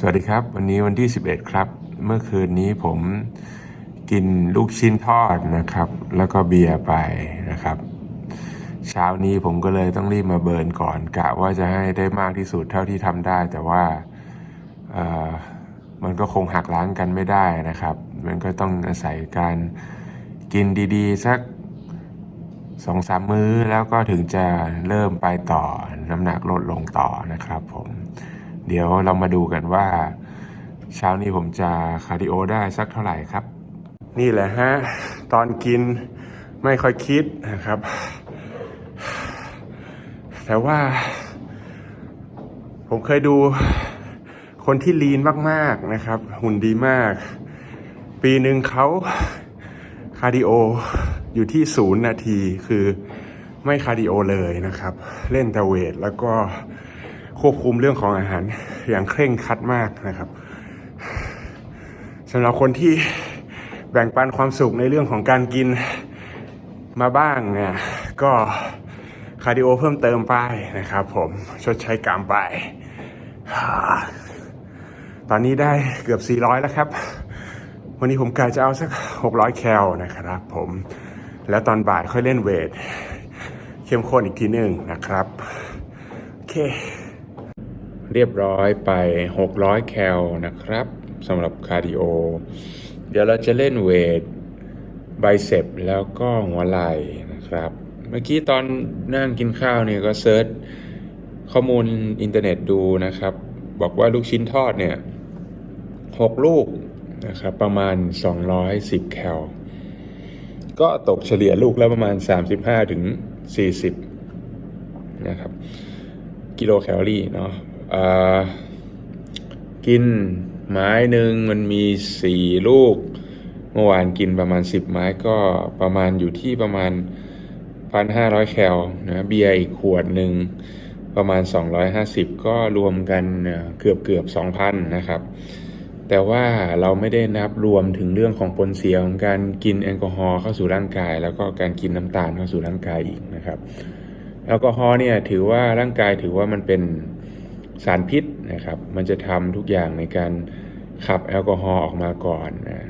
สวัสดีครับ วันนี้วันที่ 11 ครับ เมื่อคืนนี้ผมกินลูกชิ้นทอดนะครับ แล้วก็เบียร์ไปนะครับ เช้านี้ผมก็เลยต้องรีบมาเบิร์นก่อนกะว่าจะให้ได้มากที่สุดเท่าที่ทำได้ แต่ว่ามันก็คงหักล้างกันไม่ได้นะครับ มันก็ต้องอาศัยการกินดี ๆ สักสองสามมื้อแล้วก็ถึงจะเริ่มไปต่อน้ำหนักลดลงต่อนะครับผม เดี๋ยวเรามาดูกันว่า เช้านี้ผมจะคาร์ดิโอได้สักเท่าไหร่ครับ นี่แหละฮะ ตอนกินไม่ค่อยคิดนะครับ แต่ว่า ผมเคยดูคนที่ลีนมาก ๆ นะครับ หุ่นดีมาก ปีหนึ่งเขาคาร์ดิโออยู่ที่ศูนย์นาทีคือไม่คาร์ดิโอเลยนะครับ เล่นแต่เวทแล้วก็ ควบคุมเรื่องของอาหารอย่างเคร่งครัดมากนะครับสำหรับคนที่แบ่งปันความสุขในเรื่องของการกินมาบ้างเนี่ยก็คาร์ดิโอเพิ่มเติมไปนะครับผมชดใช้กรรมไป ตอนนี้ได้เกือบ 400 แล้วครับ วันนี้ผมกะจะเอาสัก 600 แคลนะครับผม แล้วตอนบ่ายค่อยเล่นเวท เข้มข้นอีกทีหนึ่งนะครับ โอเค เรียบร้อยไป 600 แคลนะครับสำหรับคาร์ดิโอ เดี๋ยวเราจะเล่นเวทไบเซปแล้วก็หัวไหล่นะครับ เมื่อกี้ตอนนั่งกินข้าวเนี่ยก็เซิร์ชข้อมูลอินเทอร์เน็ตดูนะครับ บอกว่าลูกชิ้นทอดเนี่ย6ลูกนะครับประมาณ 210 แคล ก็ตกเฉลี่ยลูกแล้วประมาณ 35ถึง40 นะครับ กิโลแคลอรี่เนาะ กินไม้หนึ่งมันมี4ลูก เมื่อวานกินประมาณ10ไม้ก็ประมาณอยู่ที่ประมาณ1,500แคลนะเบียร์อีกขวดหนึ่งประมาณ 250 ก็รวมกันเกือบเกือบ2,000 นะครับ แต่ว่าเราไม่ได้นับรวมถึงเรื่องของผลเสียของการกินแอลกอฮอล์เข้าสู่ร่างกาย แล้วก็การกินน้ำตาลเข้าสู่ร่างกายอีกนะครับแอลกอฮอล์เนี่ยถือว่าร่างกายถือว่ามันเป็น สารพิษนะครับ มันจะทำทุกอย่างในการขับแอลกอฮอล์ออกมาก่อนนะ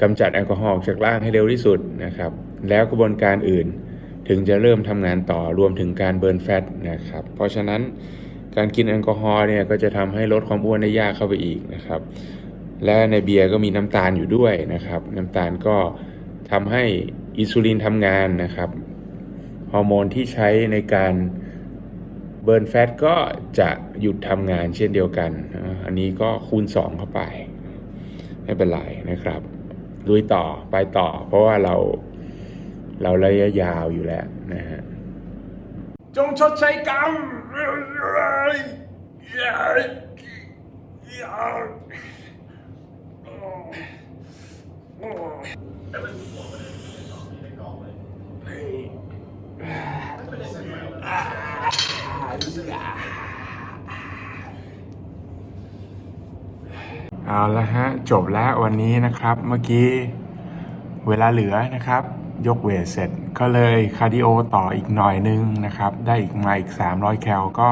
กำจัดแอลกอฮอล์ออกจากร่างให้เร็วที่สุดนะครับ แล้วกระบวนการอื่นถึงจะเริ่มทำงานต่อรวมถึงการเบิร์นแฟตนะครับ เพราะฉะนั้นการกินแอลกอฮอล์เนี่ยก็จะทำให้ลดความอ้วนได้ยากเข้าไปอีกนะครับ และในเบียร์ก็มีน้ำตาลอยู่ด้วยนะครับ น้ำตาลก็ทำให้อินซูลินทำงานนะครับ ฮอร์โมนที่ใช้ในการ เบิร์นแฟตก็จะหยุดทำงานเช่นเดียวกัน อันนี้ก็คูณ 2 เข้าไป ไม่เป็นไรนะครับลุยต่อไปต่อ เพราะว่าเราเราระยะยาวอยู่แล้วนะฮะจงชดใช้กรรม เอาละฮะ จบแล้ววันนี้นะครับเมื่อกี้เวลาเหลือนะครับ ยกเวทเสร็จก็เลยคาร์ดิโอต่ออีกหน่อยนึงนะครับ ได้อีกมาอีก 300 แคลก็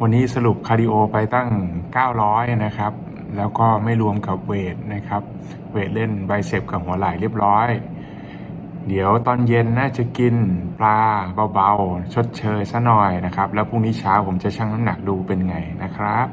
วันนี้สรุปคาร์ดิโอไปตั้ง 900 นะครับ แล้วก็ไม่รวมกับเวทนะครับ เวทเล่นไบเซปกับหัวไหล่เรียบร้อย เดี๋ยวตอนเย็นน่าจะกินปลาเบาๆ ชดเชยซะหน่อยนะครับ แล้วพรุ่งนี้เช้าผมจะชั่งน้ำหนักดูเป็นไงนะครับ